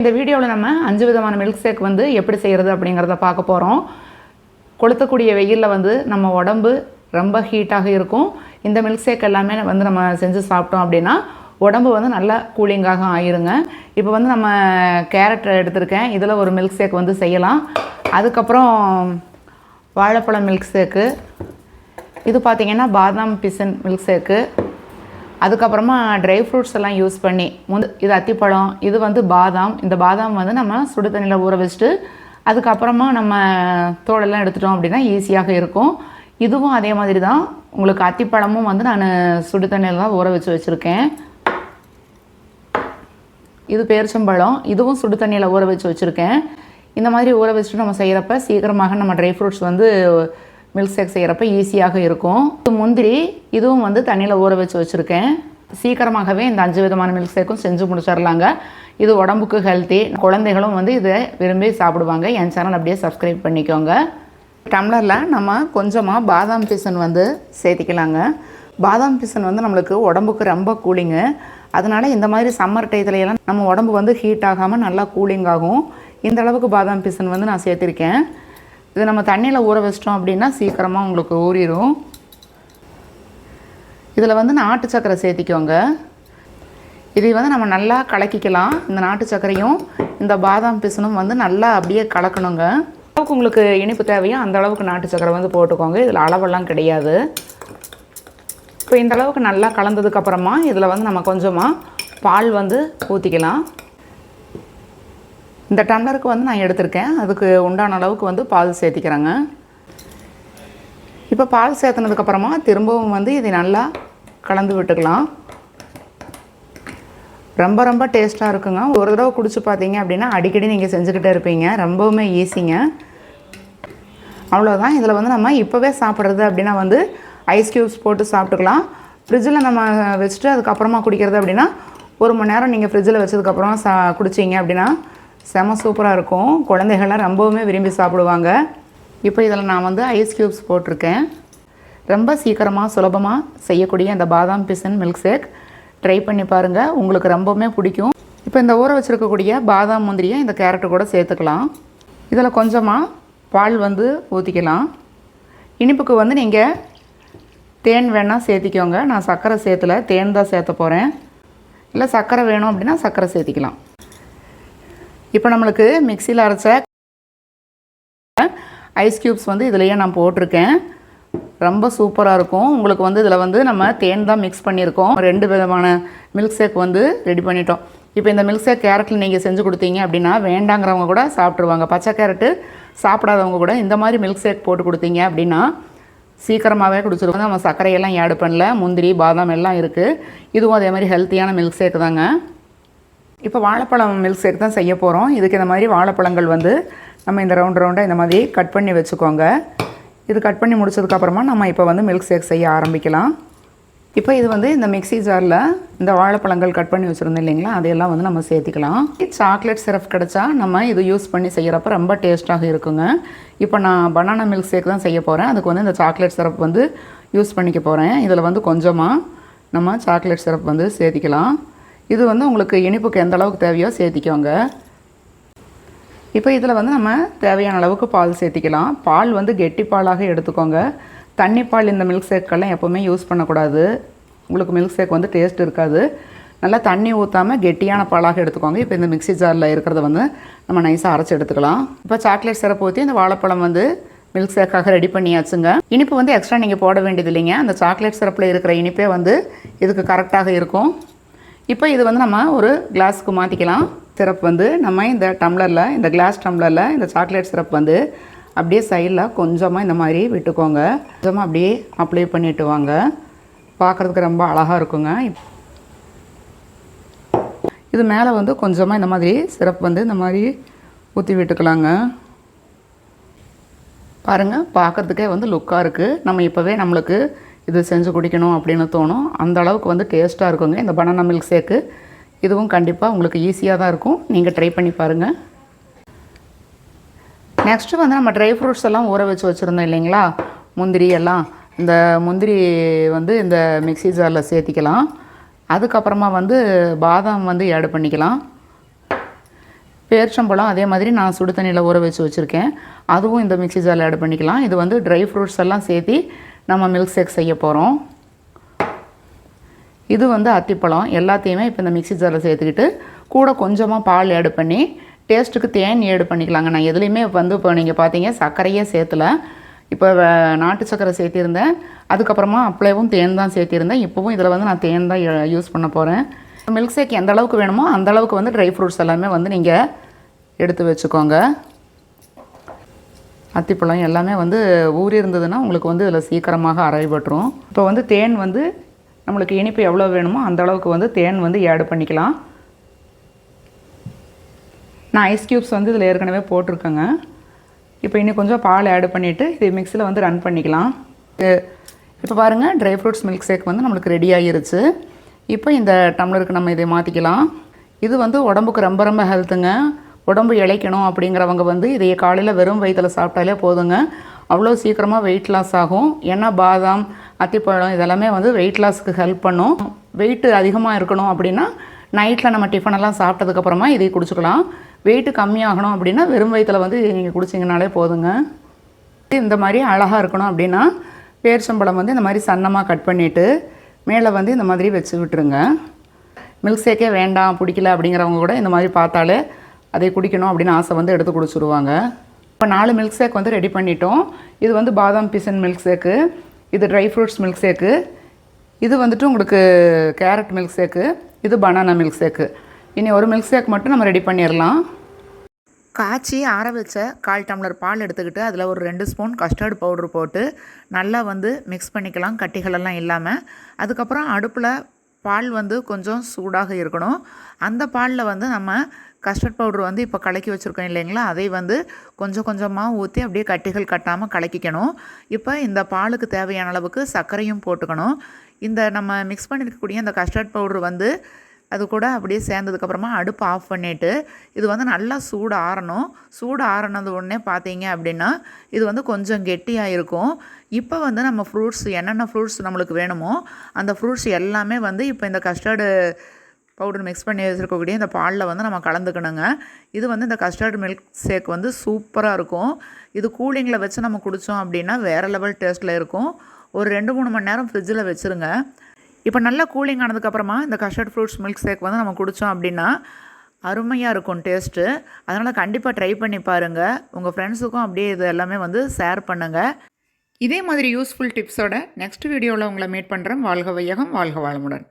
இந்த வீடியோவில் நம்ம அஞ்சு விதமான மில்க் ஷேக் வந்து எப்படி செய்கிறது அப்படிங்கிறத பார்க்க போகிறோம் கொளுத்தக்கூடிய வெயிலில் வந்து நம்ம உடம்பு ரொம்ப ஹீட்டாக இருக்கும். இந்த மில்க் ஷேக் எல்லாமே வந்து நம்ம செஞ்சு சாப்பிட்டோம் அப்படின்னா உடம்பு வந்து நல்லா கூலிங்காக ஆயிருங்க. இப்போ வந்து நம்ம கேரட் எடுத்திருக்கேன். இதில் ஒரு மில்க் ஷேக் வந்து செய்யலாம். அதுக்கப்புறம் வாழைப்பழம் மில்க் ஷேக்கு இது பார்த்திங்கன்னா பாதாம் பிசன் மில்க் ஷேக்கு அதுக்கப்புறமா ட்ரை ஃப்ரூட்ஸ் எல்லாம் யூஸ் பண்ணி முந்து இது அத்திப்பழம் இது வந்து பாதாம். இந்த பாதாம் வந்து நம்ம சுடு தண்ணியில் ஊற வச்சுட்டு அதுக்கப்புறமா நம்ம தோலெல்லாம் எடுத்துட்டோம் அப்படின்னா ஈஸியாக இருக்கும். இதுவும் அதே மாதிரி தான். உங்களுக்கு அத்திப்பழமும் வந்து நான் சுடு தண்ணியில் தான் ஊற வச்சு வச்சுருக்கேன். இது பேரிச்சம்பழம். இதுவும் சுடு தண்ணியில் ஊற வச்சு வச்சுருக்கேன். இந்த மாதிரி ஊற வச்சுட்டு நம்ம செய்கிறப்ப சீக்கிரமாக நம்ம ட்ரை ஃப்ரூட்ஸ் வந்து மில்க் ஷேக் செய்கிறப்ப ஈஸியாக இருக்கும். முந்திரி இதுவும் வந்து தண்ணியில் ஊற வச்சு வச்சுருக்கேன். சீக்கிரமாகவே இந்த அஞ்சு விதமான மில்க் ஷேக்கும் செஞ்சு முடிச்சிடலாங்க. இது உடம்புக்கு ஹெல்த்தி குழந்தைகளும் வந்து இதை விரும்பி சாப்பிடுவாங்க. என் சேனல் அப்படியே சப்ஸ்கிரைப் பண்ணிக்கோங்க. டம்ளரில் நம்ம கொஞ்சமாக பாதாம் பிசன் வந்து சேர்த்திக்கலாங்க. பாதாம் பிசன் வந்து நம்மளுக்கு உடம்புக்கு ரொம்ப கூலிங்கு. அதனால் இந்த மாதிரி சம்மர் டைத்துலையெல்லாம் நம்ம உடம்பு வந்து ஹீட் ஆகாமல் நல்லா கூலிங் ஆகும். இந்த அளவுக்கு பாதாம் பிசன் வந்து நான் சேர்த்திருக்கேன். இது நம்ம தண்ணியில் ஊற வச்சிட்டோம் அப்படின்னா சீக்கிரமாக உங்களுக்கு ஊறிடும் இதில் வந்து நாட்டு சக்கரை சேர்த்திக்கோங்க. இதை வந்து நம்ம நல்லா கலக்கிக்கலாம். இந்த நாட்டு சர்க்கரையும் இந்த பாதாம் பிசனும் வந்து நல்லா அப்படியே கலக்கணுங்க. அளவுக்கு உங்களுக்கு இனிப்பு தேவையோ அந்த அளவுக்கு நாட்டு சக்கரை வந்து போட்டுக்கோங்க. இதில் அளவெல்லாம் கிடையாது. இப்போ இந்த அளவுக்கு நல்லா கலந்ததுக்கப்புறமா இதில் வந்து நம்ம கொஞ்சமாக பால் வந்து ஊற்றிக்கலாம் இந்த டம்ளருக்கு வந்து நான் எடுத்திருக்கேன். அதுக்கு உண்டான அளவுக்கு வந்து பால் சேர்த்திக்கிறேங்க. இப்போ பால் சேர்த்துனதுக்கப்புறமா திரும்பவும் வந்து இதை நல்லா கலந்து விட்டுக்கலாம். ரொம்ப ரொம்ப டேஸ்ட்டாக இருக்குங்க. ஒரு தடவை குடிச்சு பார்த்தீங்க அப்படின்னா அடிக்கடி நீங்கள் செஞ்சுக்கிட்டே இருப்பீங்க. ரொம்பவுமே ஈஸிங்க. அவ்வளோதான் இதில் வந்து நம்ம இப்போவே சாப்பிட்றது அப்படின்னா வந்து ஐஸ் க்யூப்ஸ் போட்டு சாப்பிட்டுக்கலாம். ஃப்ரிட்ஜில் நம்ம வச்சுட்டு அதுக்கப்புறமா குடிக்கிறது அப்படின்னா ஒரு மணி நேரம் நீங்கள் ஃப்ரிட்ஜில் வச்சதுக்கப்புறம் சா குடிச்சிங்க அப்படின்னா செம சூப்பராக இருக்கும். குழந்தைகள்லாம் ரொம்பவுமே விரும்பி சாப்பிடுவாங்க. இப்போ இதில் நான் வந்து ஐஸ் க்யூப்ஸ் போட்டிருக்கேன். ரொம்ப சீக்கிரமாக சுலபமாக செய்யக்கூடிய இந்த பாதாம் பிசன் மில்க் ஷேக் ட்ரை பண்ணி பாருங்கள் உங்களுக்கு ரொம்பவுமே பிடிக்கும். இப்போ இந்த ஊற வச்சுருக்கக்கூடிய பாதாம் முந்திரியை இந்த கேரட்டு கூட சேர்த்துக்கலாம். இதில் கொஞ்சமாக பால் வந்து ஊற்றிக்கலாம் இனிப்புக்கு வந்து நீங்கள் தேன் வேணால் சேர்த்திக்கோங்க. நான் சர்க்கரை சேர்த்துல. தேன் தான் சேர்த்த போகிறேன் இல்லை சர்க்கரை வேணும் அப்படின்னா சர்க்கரை சேர்த்திக்கலாம். இப்போ நம்மளுக்கு மிக்சியில் அரைச்ச ஐஸ் க்யூப்ஸ் வந்து இதுலேயே நான் போட்டிருக்கேன். ரொம்ப சூப்பராக இருக்கும். உங்களுக்கு வந்து இதில் வந்து நம்ம தேன் தான் மிக்ஸ் பண்ணியிருக்கோம். ரெண்டு விதமான மில்க் ஷேக் வந்து ரெடி பண்ணிட்டோம். இப்போ இந்த மில்க் ஷேக் கேரட்டில் நீங்கள் செஞ்சு கொடுத்தீங்க அப்படின்னா வேண்டாங்கிறவங்க கூட சாப்பிட்ருவாங்க பச்சை கேரட்டு சாப்பிடாதவங்க கூட இந்த மாதிரி மில்க் ஷேக் போட்டு கொடுத்தீங்க அப்படின்னா சீக்கிரமாகவே குடிச்சிருவோம். நம்ம சர்க்கரையெல்லாம் ஆட் பண்ணல. முந்திரி பாதாம் எல்லாம் இருக்குது இதுவும் அதே மாதிரி ஹெல்த்தியான மில்க் ஷேக் தாங்க. இப்போ வாழைப்பழம் மில்க் ஷேக் தான் செய்ய போகிறோம் இதுக்கு இந்த மாதிரி வாழைப்பழங்கள் வந்து நம்ம இந்த ரவுண்ட் ரவுண்டாக இந்த மாதிரி கட் பண்ணி வச்சுக்கோங்க. இது கட் பண்ணி முடிச்சதுக்கப்புறமா நம்ம இப்போ வந்து மில்க் ஷேக் செய்ய ஆரம்பிக்கலாம். இப்போ இது வந்து இந்த மிக்ஸி ஜாரில் இந்த வாழைப்பழங்கள் கட் பண்ணி வச்சுருந்தோம் இல்லைங்களா? அதையெல்லாம் வந்து நம்ம சேர்த்திக்கலாம். சாக்லேட் சிரப் கிடச்சா நம்ம இது யூஸ் பண்ணி செய்கிறப்ப ரொம்ப டேஸ்ட்டாக இருக்குங்க. இப்போ நான் பனானா மில்க் ஷேக் தான் செய்ய போகிறேன் அதுக்கு வந்து இந்த சாக்லேட் சிரப் வந்து யூஸ் பண்ணிக்க போகிறேன் இதில் வந்து கொஞ்சமாக நம்ம சாக்லேட் சிரப் வந்து சேர்த்திக்கலாம். இது வந்து உங்களுக்கு இனிப்புக்கு எந்த அளவுக்கு தேவையோ சேர்த்திக்கோங்க. இப்போ இதில் வந்து நம்ம தேவையான அளவுக்கு பால் சேர்த்திக்கலாம். பால் வந்து கெட்டி பாலாக எடுத்துக்கோங்க. தண்ணி பால் இந்த மில்க் ஷேக்கெல்லாம் எப்போவுமே யூஸ் பண்ணக்கூடாது. உங்களுக்கு மில்க் ஷேக் வந்து டேஸ்ட் இருக்காது. நல்லா தண்ணி ஊற்றாமல் கெட்டியான பாலாக எடுத்துக்கோங்க. இப்போ இந்த மிக்ஸி ஜாரில் இருக்கிறத வந்து நம்ம நைஸாக அரைச்சி எடுத்துக்கலாம். இப்போ சாக்லேட் சிறப்பு ஊற்றி இந்த வாழைப்பழம் வந்து மில்க் ஷேக்காக ரெடி பண்ணியாச்சுங்க. இனிப்பு வந்து எக்ஸ்ட்ரா நீங்கள் போட வேண்டியது இல்லைங்க. அந்த சாக்லேட் சிரப்பில் இருக்கிற இனிப்பே வந்து இதுக்கு கரெக்டாக இருக்கும். இப்போ இது வந்து நம்ம ஒரு கிளாஸுக்கு மாற்றிக்கலாம் சிரப் வந்து நம்ம இந்த டம்ளரில் இந்த கிளாஸ் டம்ளரில் இந்த சாக்லேட் சிரப் வந்து அப்படியே சைடில் கொஞ்சமாக இந்த மாதிரி விட்டுக்கோங்க. கொஞ்சமாக அப்படியே அப்ளை பண்ணிட்டு வாங்க. பார்க்குறதுக்கு ரொம்ப அழகாக இருக்குங்க. இது மேலே வந்து கொஞ்சமாக இந்த மாதிரி சிரப் வந்து இந்த மாதிரி ஊற்றி விட்டுக்கலாங்க. பாருங்கள் பார்க்குறதுக்கே வந்து லுக்காக இருக்குது நம்ம இப்போவே நம்மளுக்கு இது செஞ்சு குடிக்கணும் அப்படின்னு தோணும். அந்த அளவுக்கு வந்து டேஸ்ட்டாக இருக்குங்க. இந்த பனானா மில்க் ஷேக்கு இதுவும் கண்டிப்பாக உங்களுக்கு ஈஸியாக தான் இருக்கும். நீங்கள் ட்ரை பண்ணி பாருங்கள் நெக்ஸ்ட்டு வந்து நம்ம ட்ரை ஃப்ரூட்ஸ் எல்லாம் ஊற வச்சு வச்சுருந்தோம் இல்லைங்களா? முந்திரி எல்லாம். இந்த முந்திரி வந்து இந்த மிக்ஸி ஜாரில் சேர்த்திக்கலாம். அதுக்கப்புறமா வந்து பாதாம் வந்து ஆட் பண்ணிக்கலாம். பேர்ச்சம்பழம் அதே மாதிரி நான் சுடு தண்ணியில் ஊற வச்சு வச்சுருக்கேன். அதுவும் இந்த மிக்ஸி ஜாரில் ஆட் பண்ணிக்கலாம். இது வந்து ட்ரை ஃப்ரூட்ஸ் எல்லாம் சேர்த்தி நம்ம மில்க் ஷேக் செய்ய போகிறோம் இது வந்து அத்திப்பழம். எல்லாத்தையுமே இப்போ இந்த மிக்ஸி ஜாரில் சேர்த்துக்கிட்டு கூட கொஞ்சமாக பால் ஆட் பண்ணி டேஸ்ட்டுக்கு தேன் ஆட் பண்ணிக்கலாங்க. நான் எதுலேயுமே வந்து இப்போ நீங்கள் பார்த்தீங்க சர்க்கரையே சேர்த்துல. இப்போ நாட்டு சர்க்கரை சேர்த்திருந்தேன். அதுக்கப்புறமா அப்படியேவும் தேன் தான் சேர்த்திருந்தேன். இப்போவும் இதில் வந்து நான் தேன் தான் யூஸ் பண்ண போகிறேன் மில்க் ஷேக் எந்த அளவுக்கு வேணுமோ அந்த அளவுக்கு வந்து ட்ரை ஃப்ரூட்ஸ் எல்லாமே வந்து நீங்கள் எடுத்து வச்சுக்கோங்க. அத்திப்பழம் எல்லாமே வந்து ஊறி இருந்ததுன்னா உங்களுக்கு வந்து இதில் சீக்கிரமாக அரைபட்டுரும் இப்போ வந்து தேன் வந்து நம்மளுக்கு இனிப்பு எவ்வளோ வேணுமோ அந்த அளவுக்கு வந்து தேன் வந்து ஆட் பண்ணிக்கலாம். நான் ஐஸ் க்யூப்ஸ் வந்து இதில் ஏற்கனவே போட்டிருக்கேங்க. இப்போ இன்னும் கொஞ்சம் பால் ஆட் பண்ணிவிட்டு இது மிக்ஸியில் வந்து ரன் பண்ணிக்கலாம். இப்போ பாருங்கள் ட்ரை ஃப்ரூட்ஸ் மில்க் ஷேக் வந்து நம்மளுக்கு ரெடி ஆகிருச்சு இப்போ இந்த டம்ளருக்கு நம்ம இதை மாற்றிக்கலாம் இது வந்து உடம்புக்கு ரொம்ப ரொம்ப ஹெல்த்துங்க உடம்பு இளைக்கணும் அப்படிங்கிறவங்க வந்து இதைய காலையில் வெறும் வயிற்றில் சாப்பிட்டாலே போதுங்க. அவ்வளோ சீக்கிரமாக வெயிட் லாஸ் ஆகும். ஏன்னா பாதாம் அத்திப்பழம் இதெல்லாமே வந்து வெயிட் லாஸ்க்கு ஹெல்ப் பண்ணும். வெயிட்டு அதிகமாக இருக்கணும் அப்படின்னா நைட்டில் நம்ம டிஃபனெல்லாம் சாப்பிட்டதுக்கப்புறமா இதை குடிச்சுக்கலாம். வெயிட்டு கம்மியாகணும் அப்படின்னா வெறும் வயிற்றில் வந்து நீங்கள் குடிச்சிங்கனாலே போதுங்க. இந்த மாதிரி அழகாக இருக்கணும் அப்படின்னா பேரிச்சம்பழம் வந்து இந்த மாதிரி சன்னமாக கட் பண்ணிவிட்டு மேலே வந்து இந்த மாதிரி வச்சு விட்டுருங்க. மில்க் ஷேக்கே வேண்டாம் பிடிக்கல அப்படிங்கிறவங்க கூட இந்த மாதிரி பார்த்தாலே அதை குடிக்கணும் அப்படின்னு ஆசை வந்து எடுத்து குடிச்சிருவாங்க. இப்போ நாலு மில்க் ஷேக் வந்து ரெடி பண்ணிட்டோம். இது வந்து பாதாம் பிசன் மில்க் ஷேக்கு இது ட்ரை ஃப்ரூட்ஸ் மில்க் ஷேக்கு இது வந்துட்டு உங்களுக்கு கேரட் மில்க் ஷேக்கு இது பனானா மில்க் ஷேக்கு இனி ஒரு மில்க் ஷேக் மட்டும் நம்ம ரெடி பண்ணிடலாம். காய்ச்சி ஆற வச்ச கால் டம்ளர் பால் எடுத்துக்கிட்டு அதில் ஒரு ரெண்டு ஸ்பூன் கஸ்டர்டு பவுடர் போட்டு நல்லா வந்து மிக்ஸ் பண்ணிக்கலாம். கட்டிகளெல்லாம் இல்லாமல் அதுக்கப்புறம் அடுப்பில் பால் வந்து கொஞ்சம் சூடாக இருக்கணும். அந்த பாலில் வந்து நம்ம கஸ்டர்ட் பவுடர் வந்து இப்போ கலக்கி வச்சுருக்கோம் இல்லைங்களா? அதை வந்து கொஞ்சம் கொஞ்சமாக ஊற்றி அப்படியே கட்டிகள் கட்டாமல் கலக்கிக்கணும். இப்போ இந்த பாலுக்கு தேவையான அளவுக்கு சர்க்கரையும் போட்டுக்கணும். இந்த நம்ம மிக்ஸ் பண்ணியிருக்கக்கூடிய இந்த கஸ்டர்ட் பவுடர் வந்து அது கூட அப்படியே சேர்ந்ததுக்கப்புறமா அடுப்பு ஆஃப் பண்ணிவிட்டு இது வந்து நல்லா சூடு ஆறணும். சூடு ஆறினது உடனே பார்த்தீங்க அப்படின்னா இது வந்து கொஞ்சம் கெட்டியாக இருக்கும். இப்போ வந்து நம்ம ஃப்ரூட்ஸ் என்னென்ன ஃப்ரூட்ஸ் நம்மளுக்கு வேணுமோ அந்த ஃப்ரூட்ஸ் எல்லாமே வந்து இப்போ இந்த கஸ்டர்டு பவுடர் மிக்ஸ் பண்ணி வச்சுருக்கக்கூடிய இந்த பாலில் வந்து நம்ம கலந்துக்கணுங்க. இது வந்து இந்த கஸ்டர்டு மில்க் ஷேக் வந்து சூப்பராக இருக்கும். இது கூலிங்கில் வச்சு நம்ம குடித்தோம் அப்படின்னா வேறு லெவல் டேஸ்ட்டில் இருக்கும். ஒரு ரெண்டு மூணு மணி நேரம் ஃப்ரிட்ஜில் வச்சுருங்க. இப்போ நல்லா கூலிங் ஆனதுக்கப்புறமா இந்த கஸ்டர்ட் ஃப்ரூட்ஸ் மில்க் ஷேக் வந்து நம்ம குடித்தோம் அப்படின்னா அருமையாக இருக்கும் டேஸ்ட்டு அதனால் கண்டிப்பாக ட்ரை பண்ணி பாருங்கள் உங்கள் ஃப்ரெண்ட்ஸுக்கும் அப்படியே இது எல்லாமே வந்து ஷேர் பண்ணுங்கள் இதே மாதிரி யூஸ்ஃபுல் டிப்ஸோட நெக்ஸ்ட் வீடியோவில் உங்களை மீட் பண்ணுறேன் வாழ்க வையகம் வாழ்க வாழமுடன்